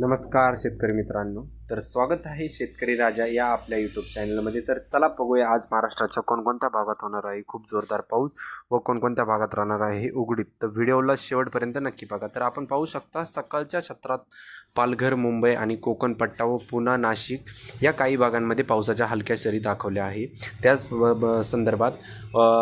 नमस्कार शेतकरी मित्रांनो. तर स्वागत आहे शेतकरी राजा या आपल्या यूट्यूब चॅनलमध्ये तर चला बघूया आज महाराष्ट्राच्या कोणकोणत्या भागात होणार आहे. खूप जोरदार पाऊस व कोणकोणत्या भागात राहणार आहे हे उघडीप. तर व्हिडिओला शेवटपर्यंत नक्की बघा. तर आपण पाहू शकता सकाळच्या सत्रात पालघर मुंबई आणि कोकण पट्टा व पुन्हा नाशिक या काही भागांमध्ये पावसाच्या हलक्या सरी दाखवल्या आहे. त्याच ब- संदर्भात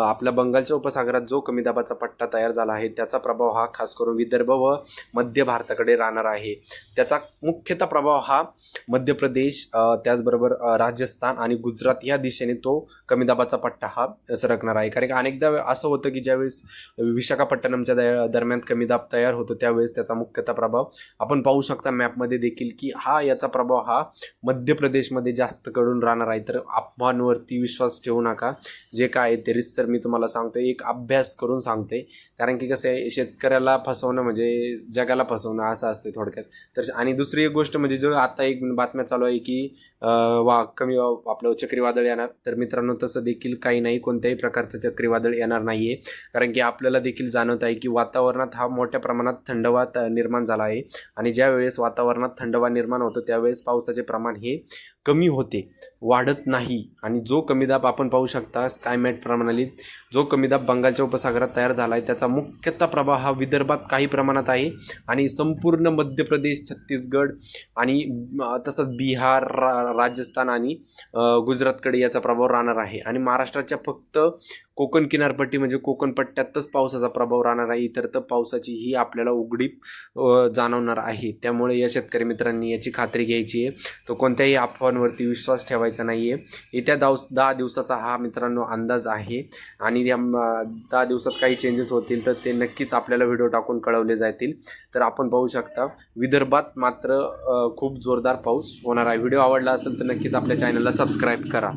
आपल्या बंगालच्या उपसागरात जो कमी दाबाचा पट्टा तयार झाला आहे त्याचा प्रभाव हा खास करून विदर्भ व मध्य भारताकडे राहणार आहे. त्याचा मुख्यतः प्रभाव हा मध्य प्रदेश त्याचबरोबर राजस्थान आणि गुजरात या दिशेने तो कमी दाबाचा पट्टा हा सरकणार आहे. कारण की अनेकदा असं होतं की ज्यावेळेस विशाखापट्टणमच्या द- दरम्यान कमी दाब तयार होतो त्यावेळेस त्याचा मुख्यतः प्रभाव आपण पाहू शकता मॅपमध्ये देखील की हा याचा प्रभाव हा मध्य प्रदेशमध्ये जास्त कडून राहणार आहे. तर अफवांवरती विश्वास ठेवू नका. जे काय आहे ते सर मी तुम्हाला सांगतो एक अभ्यास करून सांगतोय. कारण की कसं आहे शेतकऱ्याला फसवणं म्हणजे जगाला फसवणं असं असते थोडक्यात. तर आणि दुसरी एक गोष्ट म्हणजे जो आता एक बातम्या चालू आहे की वा कमी वा- आपलं चक्रीवादळ येणार. तर मित्रांनो तसं देखील काही नाही. कोणत्याही प्रकारचं चक्रीवादळ येणार नाही आहे कारण की आपल्याला देखील जाणवत आहे की वातावरणात हा मोठ्या प्रमाणात थंडवा निर्माण झाला आहे. आणि ज्या वेळेस वातावरणात थंडवा निर्माण होतो त्यावेळेस पावसाचे प्रमाण हे कमी होते वाढत नाही. आणि जो कमी दाब आपण पाहू शकता स्कायमॅट प्रणालीत जो कमी दाब बंगालच्या उपसागरात तयार झाला आहे त्याचा मुख्यतः प्रभाव हा विदर्भात काही प्रमाणात आहे. आणि संपूर्ण मध्य प्रदेश छत्तीसगड आणि तसंच बिहार रा राजस्थान आणि गुजरातकडे याचा प्रभाव राहणार आहे. आणि महाराष्ट्राच्या फक्त कोकण किनारपट्टी म्हणजे कोकण पट्ट्यातच पावसाचा प्रभाव राहणार आहे. इतर तर पावसाची ही आपल्याला उघडीप जाणवणार आहे. त्यामुळे या शेतकरी मित्रांनी याची खात्री घ्यायची आहे. तो कोणत्याही अफवांवरती विश्वास ठेवायचा नाही आहे येत्या दावस दहा दिवसाचा हा मित्रांनो अंदाज आहे. आणि या दहा दिवसात काही चेंजेस होतील तर ते नक्कीच आपल्याला व्हिडिओ टाकून कळवले जातील. तर आपण पाहू शकता विदर्भात मात्र खूप जोरदार पाऊस होणार आहे. व्हिडिओ आवडला असेल तर नक्कीच आपल्या चॅनलला सबस्क्राईब करा.